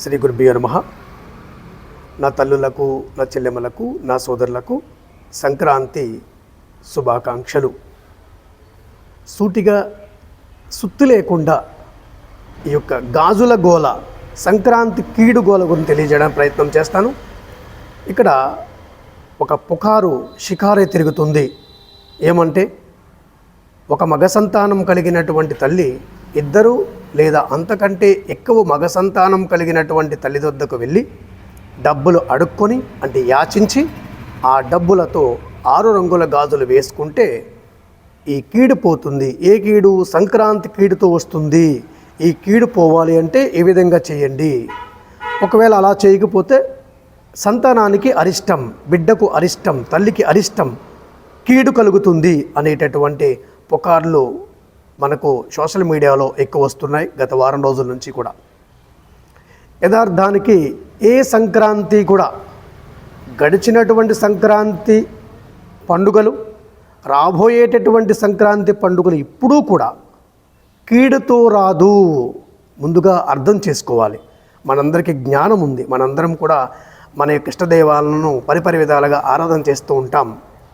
శ్రీ గురుభ్యో నమ. నా తల్లులకు నా చెల్లెమ్మలకు నా సోదరులకు సంక్రాంతి శుభాకాంక్షలు. సూటిగా సుత్తు లేకుండా ఈ యొక్క గాజుల గోల సంక్రాంతి కీడు గోల గురించి తెలియజేయడానికి ప్రయత్నం చేస్తాను. ఇక్కడ ఒక పుకారు షికారే తిరుగుతుంది. ఏమంటే ఒక మగ సంతానం కలిగినటువంటి తల్లి ఇద్దరు లేదా అంతకంటే ఎక్కువ మగ సంతానం కలిగినటువంటి తల్లిదొద్దకు వెళ్ళి డబ్బులు అడుక్కొని అంటే యాచించి ఆ డబ్బులతో ఆరు రంగుల గాజులు వేసుకుంటే ఈ కీడు పోతుంది. ఏ కీడు? సంక్రాంతి కీడుతో వస్తుంది. ఈ కీడు పోవాలి అంటే ఏ విధంగా చేయండి. ఒకవేళ అలా చేయకపోతే సంతానానికి అరిష్టం బిడ్డకు అరిష్టం తల్లికి అరిష్టం కీడు కలుగుతుంది అనేటటువంటి పుకార్లు మనకు సోషల్ మీడియాలో ఎక్కువ వస్తున్నాయి గత వారం రోజుల నుంచి కూడా. యథార్థానికి ఏ సంక్రాంతి కూడా గడిచినటువంటి సంక్రాంతి పండుగలు రాబోయేటటువంటి సంక్రాంతి పండుగలు ఇప్పుడు కూడా కీడుతో రాదు. ముందుగా అర్థం చేసుకోవాలి. మనందరికీ జ్ఞానం ఉంది. మనందరం కూడా మన యొక్క ఇష్టదైవాలను పరిపరి విధాలుగా ఆరాధన చేస్తూ ఉంటాం.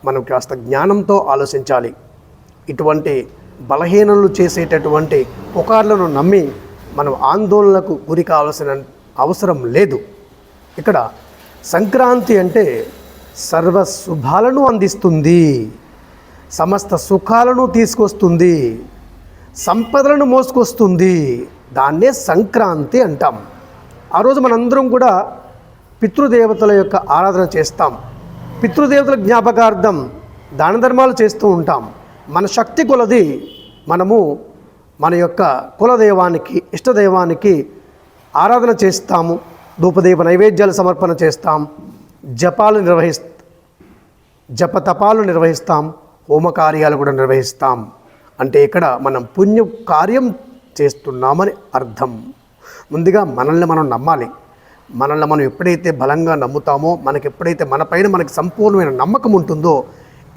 మనం కాస్త జ్ఞానంతో ఆలోచించాలి. ఇటువంటి బలహీనలు చేసేటటువంటి పుకార్లను నమ్మి మనం ఆందోళనకు గురి కావాల్సిన అవసరం లేదు. ఇక్కడ సంక్రాంతి అంటే సర్వ శుభాలను అందిస్తుంది సమస్త సుఖాలను తీసుకొస్తుంది సంపదలను మోసుకొస్తుంది. దాన్నే సంక్రాంతి అంటాం. ఆ రోజు మనందరం కూడా పితృదేవతల యొక్క ఆరాధన చేస్తాం. పితృదేవతల జ్ఞాపకార్థం దాన ధర్మాలు చేస్తూ ఉంటాం. మన శక్తి కొలది మనము మన యొక్క కులదైవానికి ఇష్టదైవానికి ఆరాధన చేస్తాము ధూపదీప నైవేద్యాలు సమర్పణ చేస్తాం జపాలు నిర్వహిస్ జపతపాలు నిర్వహిస్తాం హోమకార్యాలు కూడా నిర్వహిస్తాం. అంటే ఇక్కడ మనం పుణ్య కార్యం చేస్తున్నామని అర్థం. ముందుగా మనల్ని మనం నమ్మాలి. మనల్ని మనం ఎప్పుడైతే బలంగా నమ్ముతామో మనకి ఎప్పుడైతే మనపైన మనకి సంపూర్ణమైన నమ్మకం ఉంటుందో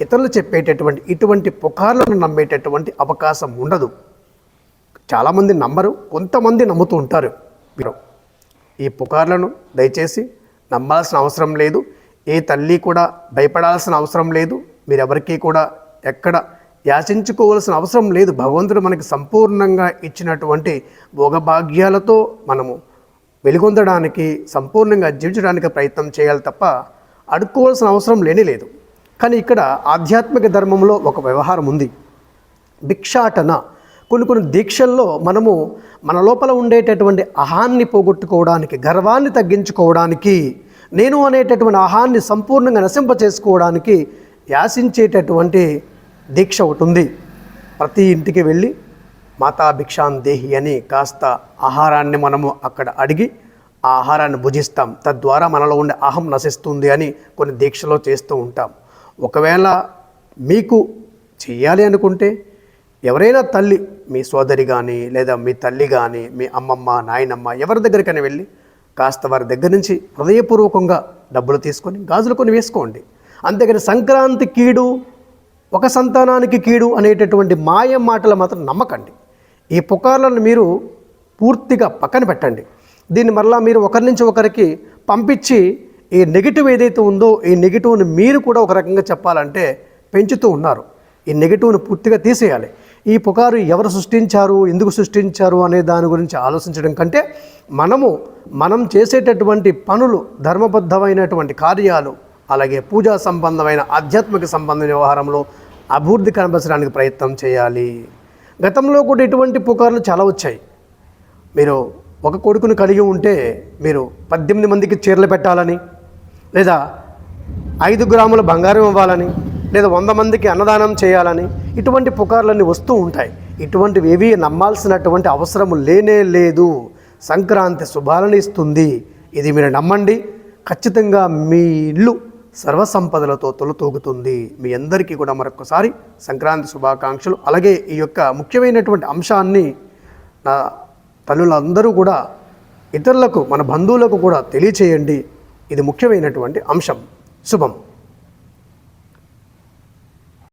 ఇతరులు చెప్పేటటువంటి ఇటువంటి పుకార్లను నమ్మేటటువంటి అవకాశం ఉండదు. చాలామంది నమ్మరు కొంతమంది నమ్ముతూ ఉంటారు. మీరు ఈ పుకార్లను దయచేసి నమ్మాల్సిన అవసరం లేదు. ఏ తల్లి కూడా భయపడాల్సిన అవసరం లేదు. మీరెవరికీ కూడా ఎక్కడ యాచించుకోవాల్సిన అవసరం లేదు. భగవంతుడు మనకి సంపూర్ణంగా ఇచ్చినటువంటి భోగభాగ్యాలతో మనము వెలుగొందడానికి సంపూర్ణంగా జీవించడానికి ప్రయత్నం చేయాలి తప్ప అడుక్కోవాల్సిన అవసరం లేనే లేదు. కానీ ఇక్కడ ఆధ్యాత్మిక ధర్మంలో ఒక వ్యవహారం ఉంది. భిక్షాటన. కొన్ని కొన్ని దీక్షల్లో మనము మన లోపల ఉండేటటువంటి అహాన్ని పోగొట్టుకోవడానికి గర్వాన్ని తగ్గించుకోవడానికి నేను అనేటటువంటి అహాన్ని సంపూర్ణంగా నశింప చేసుకోవడానికి యాసించేటటువంటి దీక్ష ఒకటి ఉంది. ప్రతి ఇంటికి వెళ్ళి మాతా భిక్షాన్ దేహి అని కాస్త ఆహారాన్ని మనము అక్కడ అడిగి ఆ ఆహారాన్ని భుజిస్తాం. తద్వారా మనలో ఉండే అహం నశిస్తుంది అని కొన్ని దీక్షలో చేస్తూ ఉంటాం. ఒకవేళ మీకు చేయాలి అనుకుంటే ఎవరైనా తల్లి మీ సోదరి కానీ లేదా మీ తల్లి కానీ మీ అమ్మమ్మ నాయనమ్మ ఎవరి దగ్గరికైనా వెళ్ళి కాస్త వారి దగ్గర నుంచి హృదయపూర్వకంగా డబ్బులు తీసుకొని గాజులు కొని వేసుకోండి. అంతేగాని సంక్రాంతి కీడు ఒక సంతానానికి కీడు అనేటటువంటి మాయ మాటలు మాత్రం నమ్మకండి. ఈ పుకార్లను మీరు పూర్తిగా పక్కన పెట్టండి. దీన్ని మరలా మీరు ఒకరి నుంచి ఒకరికి పంపించి ఈ నెగిటివ్ ఏదైతే ఉందో ఈ నెగిటివ్ని మీరు కూడా ఒక రకంగా చెప్పాలంటే పెంచుతూ ఉన్నారు. ఈ నెగిటివ్ని పూర్తిగా తీసేయాలి. ఈ పుకారు ఎవరు సృష్టించారు ఎందుకు సృష్టించారు అనే దాని గురించి ఆలోచించడం కంటే మనము మనం చేసేటటువంటి పనులు ధర్మబద్ధమైనటువంటి కార్యాలు అలాగే పూజా సంబంధమైన ఆధ్యాత్మిక సంబంధ వ్యవహారంలో అభివృద్ధి కనపరచడానికి ప్రయత్నం చేయాలి. గతంలో కూడా ఇటువంటి పుకార్లు చాలా వచ్చాయి. మీరు ఒక కొడుకును కలిగి ఉంటే మీరు పద్దెనిమిది మందికి చీరలు పెట్టాలని లేదా ఐదు గ్రాముల బంగారం ఇవ్వాలని లేదా వంద మందికి అన్నదానం చేయాలని ఇటువంటి పుకార్లన్నీ వస్తూ ఉంటాయి. ఇటువంటివి ఏవి నమ్మాల్సినటువంటి అవసరం లేనే లేదు. సంక్రాంతి శుభాలను ఇస్తుంది. ఇది మీరు నమ్మండి. ఖచ్చితంగా మీ ఇల్లు సర్వసంపదలతో తొలతూగుతుంది. మీ అందరికీ కూడా మరొకసారి సంక్రాంతి శుభాకాంక్షలు. అలాగే ఈ యొక్క ముఖ్యమైనటువంటి అంశాన్ని నా తల్లులందరూ కూడా ఇతరులకు మన బంధువులకు కూడా తెలియచేయండి. ఇది ముఖ్యమైనటువంటి అంశం. శుభం.